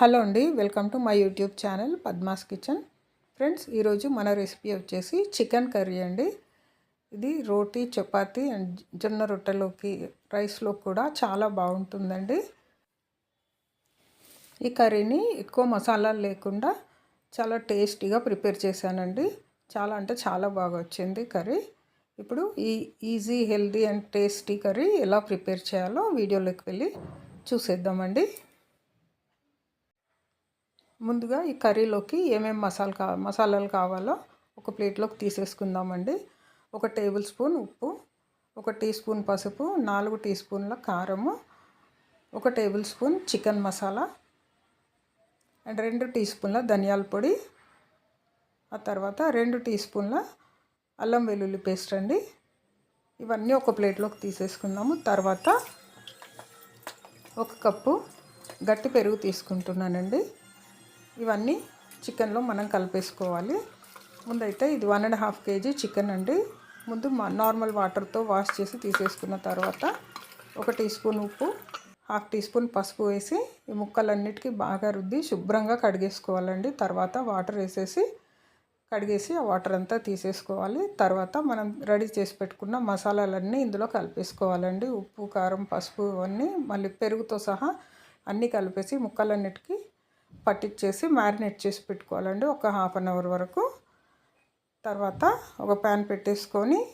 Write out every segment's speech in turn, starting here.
Hello అండి welcome to my YouTube channel Padma's kitchen. Friends ఈరోజు మన రెసిపీ వచ్చేసి చికెన్ కర్రీ అండి. ఇది రోటీ చపాతీ అండ్ జొన్న రొట్టెలోకి రైస్లో కూడా చాలా బాగుంటుందండి. ఈ కర్రీని ఎక్కువ మసాలాలు లేకుండా చాలా టేస్టీగా ప్రిపేర్ చేశానండి. చాలా అంటే చాలా బాగా వచ్చింది కర్రీ. ఇప్పుడు ఈ easy healthy and tasty curry ఎలా ప్రిపేర్ చేయాలో వీడియోలోకి వెళ్ళి చూసేద్దామండి. ముందుగా ఈ కర్రీలోకి ఏమేమి మసాలా కా మసాలాలు కావాలో ఒక ప్లేట్లోకి తీసేసుకుందామండి. ఒక టేబుల్ స్పూన్ ఉప్పు ఒక టీ స్పూన్ పసుపు నాలుగు టీ స్పూన్ల కారము ఒక tablespoon chicken masala and రెండు టీ స్పూన్ల ధనియాల పొడి ఆ తర్వాత రెండు టీ స్పూన్ల అల్లం వెల్లుల్లి పేస్ట్ అండి. ఇవన్నీ ఒక ప్లేట్లోకి తీసేసుకుందాము. తర్వాత ఒక కప్పు గట్టి పెరుగు తీసుకుంటున్నానండి. ఇవన్నీ చికెన్లో మనం కలిపేసుకోవాలి. ముందైతే ఇది one and half KG chicken అండి. ముందు నార్మల్ వాటర్తో వాష్ చేసి తీసేసుకున్న తర్వాత ఒక టీ స్పూన్ ఉప్పు హాఫ్ టీ స్పూన్ పసుపు వేసి ఈ ముక్కలన్నిటికీ బాగా రుద్ది శుభ్రంగా కడిగేసుకోవాలండి. తర్వాత వాటర్ వేసేసి కడిగేసి ఆ వాటర్ అంతా తీసేసుకోవాలి. తర్వాత మనం రెడీ చేసి పెట్టుకున్న మసాలాలన్నీ ఇందులో కలిపేసుకోవాలండి. ఉప్పు కారం పసుపు ఇవన్నీ మళ్ళీ పెరుగుతో సహా అన్నీ కలిపేసి ముక్కలన్నిటికీ పట్టించేసి మ్యారినేట్ చేసి పెట్టుకోవాలండి. ఒక హాఫ్ అన్ అవర్ వరకు. తర్వాత ఒక ప్యాన్ పెట్టేసుకొని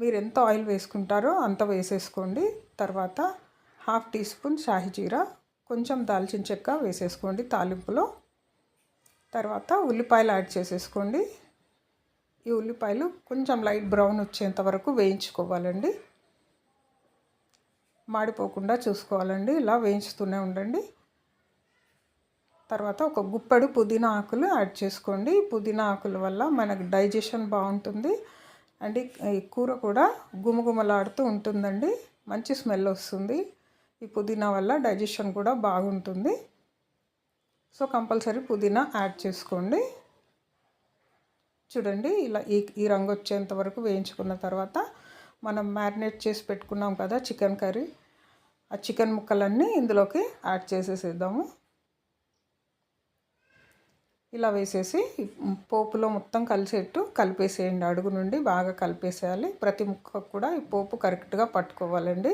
మీరు ఎంత ఆయిల్ వేసుకుంటారో అంత వేసేసుకోండి. తర్వాత హాఫ్ టీ స్పూన్ షాహి జీరా కొంచెం దాల్చిన చెక్క వేసేసుకోండి తాలింపులో. తర్వాత ఉల్లిపాయలు యాడ్ చేసేసుకోండి. ఈ ఉల్లిపాయలు కొంచెం లైట్ బ్రౌన్ వచ్చేంత వరకు వేయించుకోవాలండి. మాడిపోకుండా చూసుకోవాలండి. ఇలా వేయించుతూనే ఉండండి. తర్వాత ఒక గుప్పెడు పుదీనా ఆకులు యాడ్ చేసుకోండి. పుదీనా ఆకుల వల్ల మనకు డైజెషన్ బాగుంటుంది. అండ్ ఈ కూర కూడా గుమగుమలాడుతూ ఉంటుందండి. మంచి స్మెల్ వస్తుంది. ఈ పుదీనా వల్ల డైజెషన్ కూడా బాగుంటుంది. సో కంపల్సరీ పుదీనా యాడ్ చేసుకోండి. చూడండి ఇలా ఈ ఈ రంగు వచ్చేంత వరకు వేయించుకున్న తర్వాత మనం మ్యారినేట్ చేసి పెట్టుకున్నాం కదా చికెన్ కర్రీ. ఆ చికెన్ ముక్కలన్నీ ఇందులోకి యాడ్ చేసేసేద్దాము. ఇలా వేసేసి పోపులో మొత్తం కలిసేట్టు కలిపేసేయండి. అడుగు నుండి బాగా కలిపేసేయాలి. ప్రతి ముక్క కూడా ఈ పోపు కరెక్ట్గా పట్టుకోవాలండి.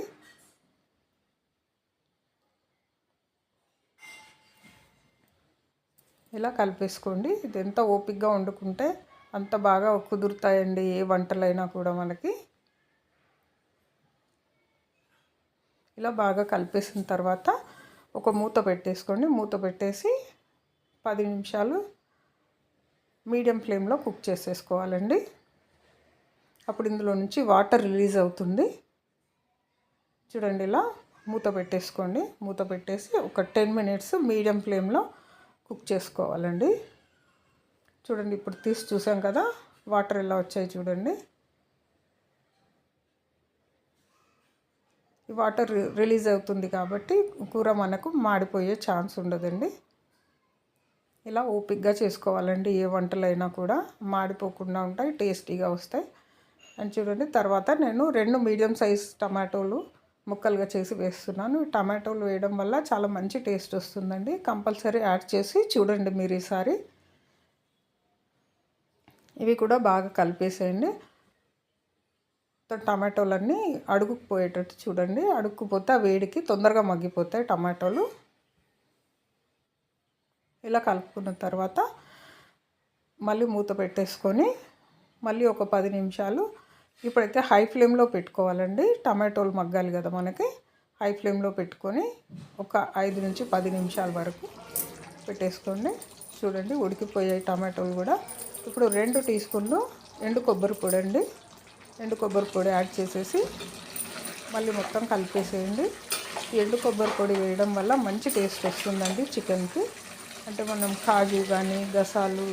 ఇలా కలిపేసుకోండి. ఇది ఎంత ఓపిక్గా వండుకుంటే అంత బాగా కుదురుతాయండి. ఏ వంటలైనా కూడా మనకి. ఇలా బాగా కలిపేసిన తర్వాత ఒక మూత పెట్టేసుకోండి. మూత పెట్టేసి పది నిమిషాలు మీడియం ఫ్లేమ్లో కుక్ చేసేసుకోవాలండి. అప్పుడు ఇందులో నుంచి వాటర్ రిలీజ్ అవుతుంది. చూడండి ఇలా మూత పెట్టేసుకోండి. మూత పెట్టేసి ఒక టెన్ మినిట్స్ మీడియం ఫ్లేమ్లో కుక్ చేసుకోవాలండి. చూడండి ఇప్పుడు తీసి చూసాం కదా వాటర్ ఎలా వచ్చాయి చూడండి. ఈ వాటర్ రిలీజ్ అవుతుంది కాబట్టి కూర మనకు మాడిపోయే ఛాన్స్ ఉండదండి. ఇలా ఓపిక్గా చేసుకోవాలండి. ఏ వంటలైనా కూడా మాడిపోకుండా ఉంటాయి టేస్టీగా వస్తాయి. అని చూడండి తర్వాత నేను రెండు మీడియం సైజ్ టమాటోలు ముక్కలుగా చేసి వేస్తున్నాను. టమాటోలు వేయడం వల్ల చాలా మంచి టేస్ట్ వస్తుందండి. కంపల్సరీ యాడ్ చేసి చూడండి మీరు ఈసారి. ఇవి కూడా బాగా కలిపేసేయండి. టమాటోలన్నీ అడుగుకుపోయేటట్టు చూడండి. అడుక్కుపోతే ఆ వేడికి తొందరగా మగ్గిపోతాయి టమాటోలు. ఇలా కలుపుకున్న తర్వాత మళ్ళీ మూత పెట్టేసుకొని మళ్ళీ ఒక పది నిమిషాలు ఇప్పుడైతే హై ఫ్లేమ్లో పెట్టుకోవాలండి. టమాటోలు మగ్గాలి కదా మనకి. హై ఫ్లేమ్లో పెట్టుకొని ఒక ఐదు నుంచి పది నిమిషాల వరకు పెట్టేసుకోండి. చూడండి ఉడికిపోయాయి టమాటోలు కూడా. ఇప్పుడు రెండు టీ స్పూన్లు ఎండు కొబ్బరి పొడి అండి. ఎండు కొబ్బరి పొడి యాడ్ చేసేసి మళ్ళీ మొత్తం కలిపేసేయండి. ఎండు కొబ్బరి పొడి వేయడం వల్ల మంచి టేస్ట్ వస్తుందండి చికెన్కి. అంటే మనం కాజు కానీ గసాలు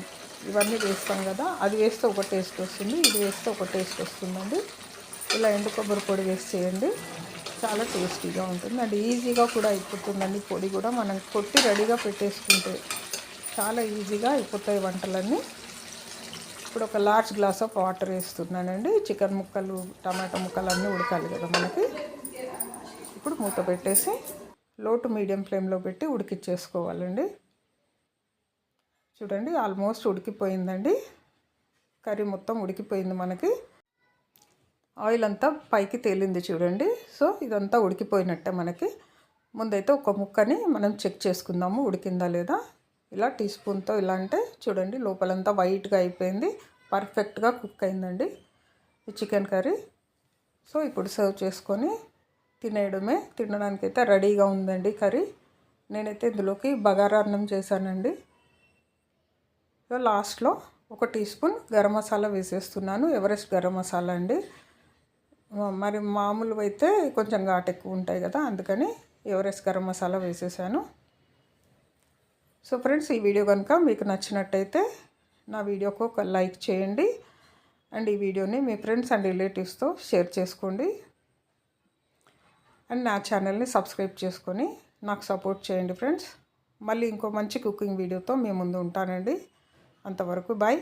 ఇవన్నీ వేస్తాం కదా అది వేస్తే ఒక టేస్ట్ వస్తుంది ఇది వేస్తే ఒక టేస్ట్ వస్తుందండి. ఇలా ఎండు కొబ్బరి పొడి వేసి చేయండి. చాలా టేస్టీగా ఉంటుంది. అండ్ ఈజీగా కూడా అయిపోతుందండి పొడి కూడా. మనం కొట్టి రెడీగా పెట్టేసుకుంటే చాలా ఈజీగా అయిపోతాయి వంటలన్నీ. ఇప్పుడు ఒక లార్జ్ గ్లాస్ ఆఫ్ వాటర్ వేస్తున్నానండి. చికెన్ ముక్కలు టమాటా ముక్కలు అన్నీ ఉడకాలి కదా మనకి. ఇప్పుడు మూత పెట్టేసి లో టు మీడియం ఫ్లేమ్లో పెట్టి ఉడికిచ్చేసుకోవాలండి. చూడండి ఆల్మోస్ట్ ఉడికిపోయిందండి. కర్రీ మొత్తం ఉడికిపోయింది మనకి. ఆయిల్ అంతా పైకి తేలింది చూడండి. సో ఇదంతా ఉడికిపోయినట్టే మనకి. ముందైతే ఒక ముక్కని మనం చెక్ చేసుకుందాము ఉడికిందా లేదా. ఇలా టీ స్పూన్తో ఇలా అంటే చూడండి లోపలంతా వైట్గా అయిపోయింది. పర్ఫెక్ట్గా కుక్ అయిందండి ఈ చికెన్ కర్రీ. సో ఇప్పుడు సర్వ్ చేసుకొని తినేయడమే. తినడానికైతే రెడీగా ఉందండి కర్రీ. నేనైతే ఇందులోకి బగారా అన్నం చేశానండి. లాస్ట్లో ఒక టీ స్పూన్ గరం మసాలా వేసేస్తున్నాను. ఎవరెస్ట్ గరం మసాలా అండి. మరి మామూలు అయితే కొంచెం ఘాటు ఎక్కువ ఉంటాయి కదా అందుకని ఎవరెస్ట్ గరం మసాలా వేసేసాను. సో ఫ్రెండ్స్ ఈ వీడియో కనుక మీకు నచ్చినట్టయితే నా వీడియోకు ఒక లైక్ చేయండి. అండ్ ఈ వీడియోని మీ ఫ్రెండ్స్ అండ్ రిలేటివ్స్తో షేర్ చేసుకోండి. అండ్ నా ఛానల్ని సబ్స్క్రైబ్ చేసుకొని నాకు సపోర్ట్ చేయండి ఫ్రెండ్స్. మళ్ళీ ఇంకో మంచి కుకింగ్ వీడియోతో మీ ముందు ఉంటానండి. అంతవరకు బాయ్